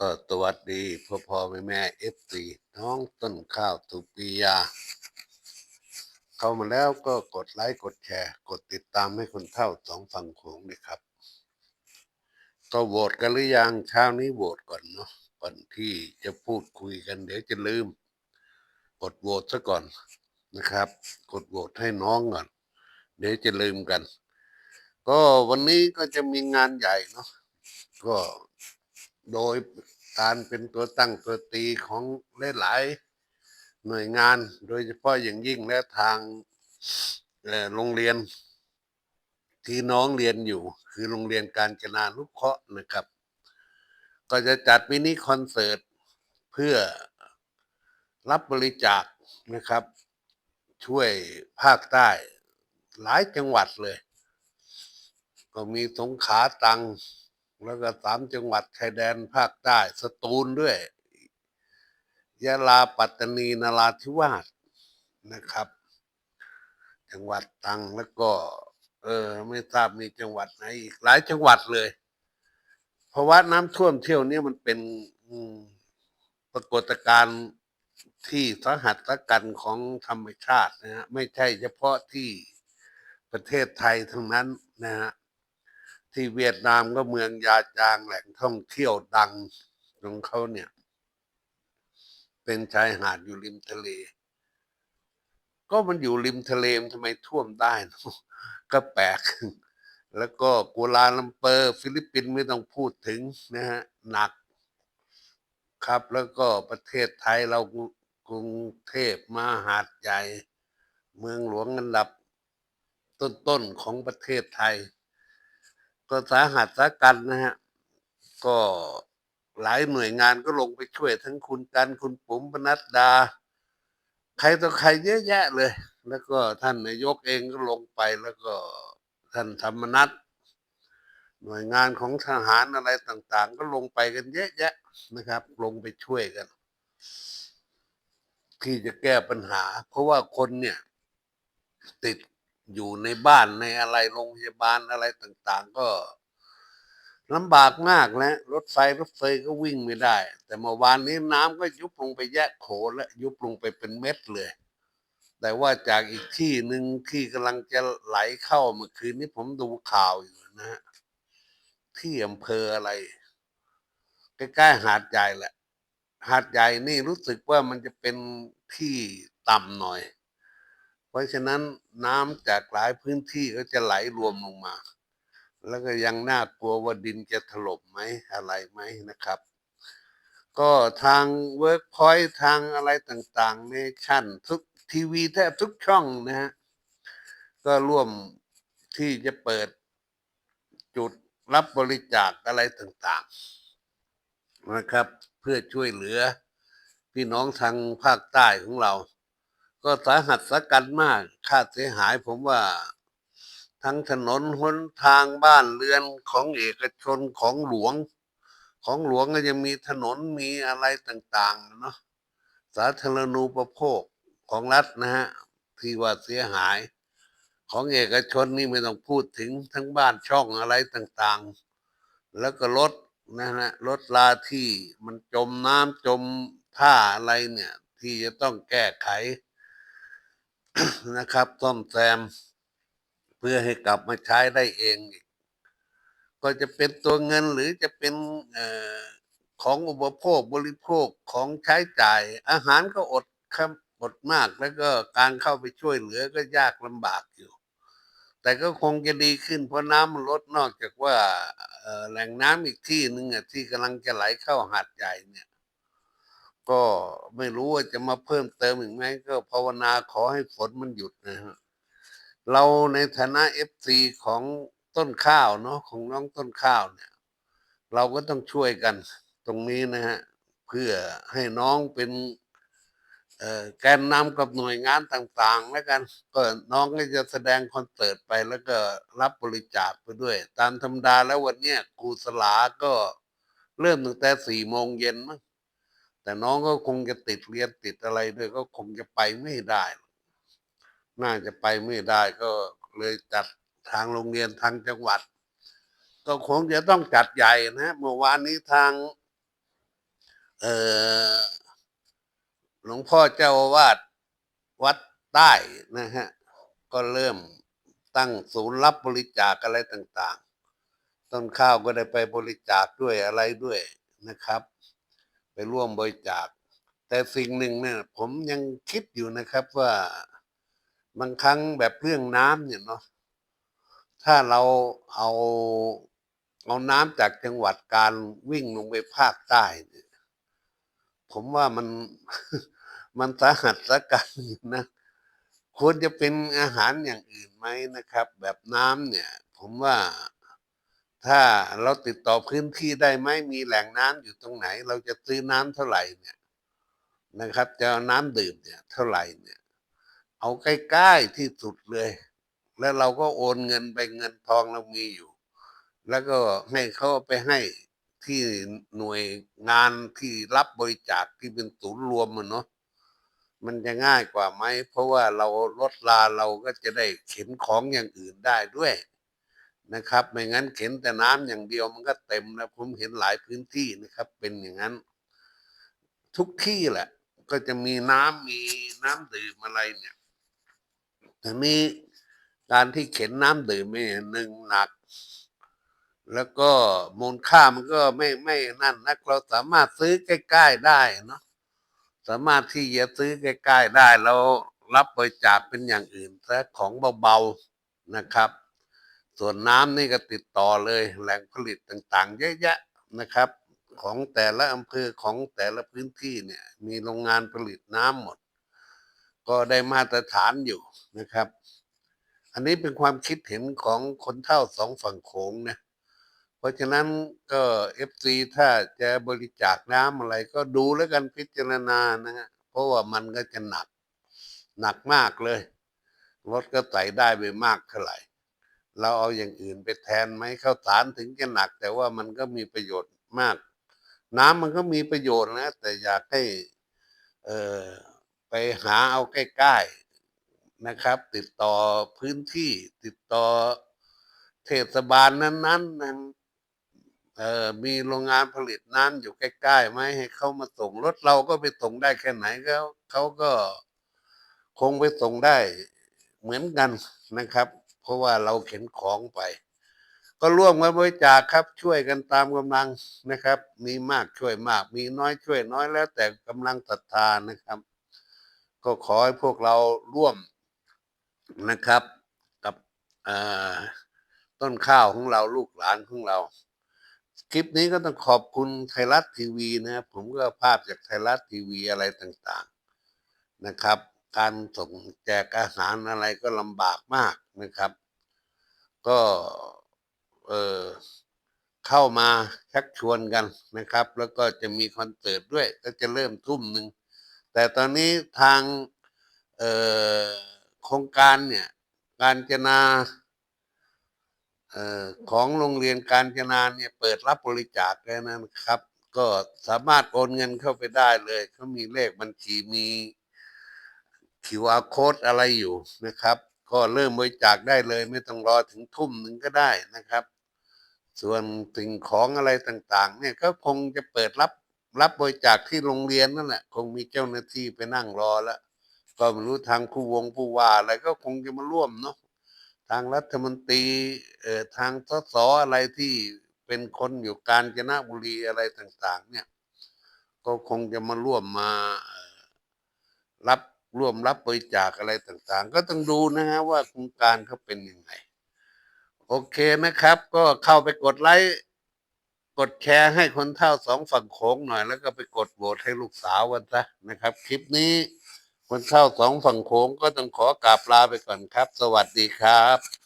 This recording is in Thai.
ก็สวัสดีพ่อพ่อแม่แม่เอฟซีน้องต้นข้าวตุปียา เข้ามาแล้วก็กดไลค์กดแชร์ กดติดตามให้คนเท่าสองฝั่งโขงด้วยครับ ก็โหวตกันหรือยังเช้านี้โหวตก่อนเนาะก่อนที่จะพูดคุยกันเดี๋ยวจะลืม กดโหวตซะก่อนนะครับ กดโหวตให้น้องก่อน เดี๋ยวจะลืมกัน ก็วันนี้ก็จะมีงานใหญ่เนาะก็โดย การเป็นตัวตั้งตัวตีของหลายๆหน่วยงาน โดยเฉพาะอย่างยิ่งและทางโรงเรียน ที่น้องเรียนอยู่ คือโรงเรียนการจนานุเคราะห์นะครับ ก็จะจัดมินิคอนเสิร์ตเพื่อรับบริจาคนะครับ ช่วยภาคใต้หลายจังหวัดเลย ก็มีสงขาตัง แล้วก็สามจังหวัดชายแดนภาคใต้สตูลด้วย ยะลาปัตตานีนราธิวาสนะครับ จังหวัดตังแล้วก็ เออ ไม่ทราบมีจังหวัดไหนอีกหลายจังหวัดเลยเพราะว่าน้ำท่วมเที่ยวนี้มันเป็นปรากฏการณ์ที่สาหัสกันของธรรมชาตินะฮะไม่ใช่เฉพาะที่ประเทศไทยทั้งนั้นนะฮะ ที่เวียดนามก็เมืองยาจางแหล่งท่องเที่ยวดังของเขาเนี่ย เป็นชายหาดอยู่ริมทะเล ก็มันอยู่ริมทะเลทำไมท่วมได้ ก็แปลก แล้วก็กัวลาลัมเปอร์ ฟิลิปปินส์ไม่ต้องพูดถึงนะฮะหนักครับ แล้วก็ประเทศไทยเรากรุงเทพมาหาดใหญ่ เมืองหลวงอันดับต้นๆของประเทศไทย ก็สาหัสสากันนะฮะ ก็หลายหน่วยงานก็ลงไปช่วยทั้งคุณกันคุณปุ๋มปนัดดา ใครต่อใครเยอะแยะเลย แล้วก็ท่านนายกเองก็ลงไปแล้วก็ท่านธรรมนัฐหน่วยงานของทหารอะไรต่างๆ ก็ลงไปกันเยอะแยะนะครับ ลงไปช่วยกัน ที่จะแก้ปัญหา เพราะว่าคนเนี่ย ติด อยู่ในบ้านในอะไรโรงพยาบาลอะไรต่าง ๆ ก็ลำบากมากแล้วรถไฟรถไฟก็วิ่งไม่ได้ แต่เมื่อวานนี้น้ำก็ยุบลงไปแยะโขแล้วยุบลงไปเป็นเม็ดเลย แต่ว่าจากอีกที่หนึ่งที่กำลังจะไหลเข้าเมื่อคืนนี้ผมดูข่าวอยู่นะฮะที่อำเภออะไรใกล้ๆหาดใหญ่แหละ หาดใหญ่นี่รู้สึกว่ามันจะเป็นที่ต่ำหน่อย เพราะฉะนั้นน้ำจากหลายพื้นที่ก็จะไหลรวมลงมา แล้วก็ยังน่ากลัวว่าดินจะถล่มไหมอะไรไหมนะครับ ก็ทางเวิร์กพอยต์ทางอะไรต่างๆในชั่นทุกทีวีแทบทุกช่องนะฮะก็ร่วมที่จะเปิดจุดรับบริจาคอะไรต่างๆนะครับ เพื่อช่วยเหลือพี่น้องทางภาคใต้ของเรา ก็สาหัสสากันมาก ค่าเสียหายผมว่า ทั้งถนนหนทางบ้านเรือนของเอกชนของหลวง ของหลวงก็จะมีถนนมีอะไรต่างๆเนาะสาธารณูปโภคของรัฐนะฮะที่ว่าเสียหาย ของเอกชนนี่ไม่ต้องพูดถึงทั้งบ้านช่องอะไรต่างๆ แล้วก็รถนะฮะรถลาที่มันจมน้ำจมท่าอะไรเนี่ย ที่จะต้องแก้ไข นะครับซ่อมแซม เพื่อให้กลับมาใช้ได้เองอีกก็จะเป็นตัวเงินหรือจะเป็นออของอุปโภคบริโภคของใช้จ่าย อาหารก็อดครับอดมากแล้วก็การเข้าไปช่วยเหลือก็ยากลำบากอยู่ แต่ก็คงจะดีขึ้นเพราะน้ำมันลดนอกจากว่าแหล่งน้ำอีกที่หนึ่งอะที่กำลังจะไหลเข้าหาดใหญ่เนี่ย ก็ไม่รู้ว่าจะมาเพิ่มเติมอีกไหมก็ภาวนาขอให้ฝนมันหยุดนะฮะเราในฐานะเอฟซีของต้นข้าวเนาะของน้องต้นข้าวเนี่ย เราก็ต้องช่วยกันตรงนี้นะฮะเพื่อให้น้องเป็นแกนนำกับหน่วยงานต่างๆ แล้วกันก็น้องก็จะแสดงคอนเสิร์ตไปแล้วก็รับบริจาคไปด้วย ตามธรรมดาแล้ววันเนี้ยครูสลาก็เริ่มตั้งแต่สี่โมงเย็นมั้ง แต่น้องก็คงจะติดเรียนติดอะไรด้วยก็คงจะไปไม่ได้ น่าจะไปไม่ได้ก็เลยจัดทางโรงเรียนทางจังหวัด ก็คงจะต้องจัดใหญ่นะฮะเมื่อวานนี้ทางเออหลวงพ่อเจ้าอาวาดวัดใต้นะฮะก็เริ่มตั้งศูนย์รับบริจาคอะไรต่าง ๆ ต้นข้าวก็ได้ไปบริจาคด้วยอะไรด้วยนะครับ ไปร่วมบริจาค แต่สิ่งหนึ่งเนี่ยผมยังคิดอยู่นะครับว่าบางครั้งแบบเรื่องน้ำเนี่ยเนาะถ้าเราเอาเอาน้ำจากจังหวัดการวิ่งลงไปภาคใต้เนี่ยผมว่ามันมันสาหัสสากันอยู่นะควรจะเป็นอาหารอย่างอื่นไหมนะครับ แบบน้ำเนี่ย ผมว่า ถ้าเราติดต่อพื้นที่ได้ไหมมีแหล่งน้ำอยู่ตรงไหน เราจะซื้อน้ำเท่าไหร่เนี่ยนะครับ จะเอาน้ำดื่มเนี่ยเท่าไหร่เนี่ย เอาใกล้ๆที่สุดเลย แล้วเราก็โอนเงินไปเงินทองเรามีอยู่ แล้วก็ให้เขาไปให้ที่หน่วยงานที่รับบริจาคที่เป็นศูนย์รวมมันเนาะมันจะง่ายกว่าไหม เพราะว่าเราลดลาเราก็จะได้เข็นของอย่างอื่นได้ด้วย นะครับ ไม่งั้นเข็นแต่น้ำอย่างเดียวมันก็เต็มนะผมเห็นหลายพื้นที่นะครับ เป็นอย่างนั้น ทุกที่แหละ ก็จะมีน้ำมีน้ำดื่มอะไรเนี่ยแต่นี้การที่เข็นน้ำดื่มเนี่ยหนึ่งหนัก แล้วก็มูลค่ามันก็ไม่ไม่นั่นนักเราสามารถซื้อใกล้ๆได้เนาะสามารถที่จะซื้อใกล้ๆได้แล้วรับบริจาคเป็นอย่างอื่นซะของเบาๆนะครับ ส่วนน้ำนี่ก็ติดต่อเลยแหล่งผลิตต่างๆ เยอะแยะนะครับ ของแต่ละอำเภอของแต่ละพื้นที่เนี่ย มีโรงงานผลิตน้ำหมด ก็ได้มาตรฐานอยู่นะครับ อันนี้เป็นความคิดเห็นของคนเท่าสองฝั่งโขงนะเพราะฉะนั้นก็เอฟซีถ้าจะบริจาคน้ำอะไรก็ดูแล้วกันพิจารณานะฮะเพราะว่ามันก็จะหนักหนักมากเลยรถก็ใส่ได้ไปมากเท่าไหร่ เราเอาอย่างอื่นไปแทนไหมข้าวสารถึงจะหนัก แต่ว่ามันก็มีประโยชน์มาก น้ำมันก็มีประโยชน์นะ แต่อยากให้เออไปหาเอาใกล้ๆนะครับ ติดต่อพื้นที่ ติดต่อเทศบาลนั้นๆนั้นเออมีโรงงานผลิตน้ำอยู่ใกล้ๆไหมให้เขามาส่งรถเราก็ไปส่งได้แค่ไหนเขาเขาก็คงไปส่งได้เหมือนกันนะครับ เพราะว่าเราเข็นของไป ก็ร่วมกันบริจาคครับ ช่วยกันตามกำลังนะครับ มีมากช่วยมาก มีน้อยช่วยน้อยแล้วแต่กำลังศรัทธานะครับ ก็ขอให้พวกเราร่วมนะครับ กับต้นข้าวของเราลูกหลานของเราคลิปนี้ก็ต้องขอบคุณไทยรัฐทีวีนะครับผมก็ภาพจากไทยรัฐทีวีอะไรต่างๆนะครับ การส่งแจกอาหารอะไรก็ลำบากมากนะครับ ก็เออเข้ามาชักชวนกันนะครับ แล้วก็จะมีคอนเสิร์ตด้วย ก็จะเริ่มทุ่มหนึ่ง แต่ตอนนี้ทางโครงการเนี่ยการจนาออของโรงเรียนการจนาเนี่ยเปิดรับบริจาคแล้วนะครับ ก็สามารถโอนเงินเข้าไปได้เลยเขามีเลขบัญชีมี QR code อะไรอยู่นะครับ ก็เริ่มบริจาคได้เลย ไม่ต้องรอถึงทุ่มหนึ่งก็ได้นะครับ ส่วนสิ่งของอะไรต่าง ๆ เนี่ยก็คงจะเปิดรับรับบริจาคที่โรงเรียนนั่นแหละคงมีเจ้าหน้าที่ไปนั่งรอแล้วก็ไม่รู้ทางผู้วงผู้ว่าอะไรก็คงจะมาร่วมเนาะทางรัฐมนตรีเอ่อทางสสอะไรที่เป็นคนอยู่กาญจนบุรีอะไรต่าง ๆ เนี่ย ก็คงจะมาร่วมมารับ ร่วมรับบริจาคอะไรต่างๆ ก็ต้องดูนะฮะว่าโครงการเขาเป็นยังไง โอเคไหมครับ ก็เข้าไปกดไลค์กดแชร์ให้คนเท่าสองฝั่งโขงหน่อย แล้วก็ไปกดโหวตให้ลูกสาวกันซะนะครับ คลิปนี้คนเท่าสองฝั่งโขงก็ต้องขอกราบลาไปก่อนครับ สวัสดีครับ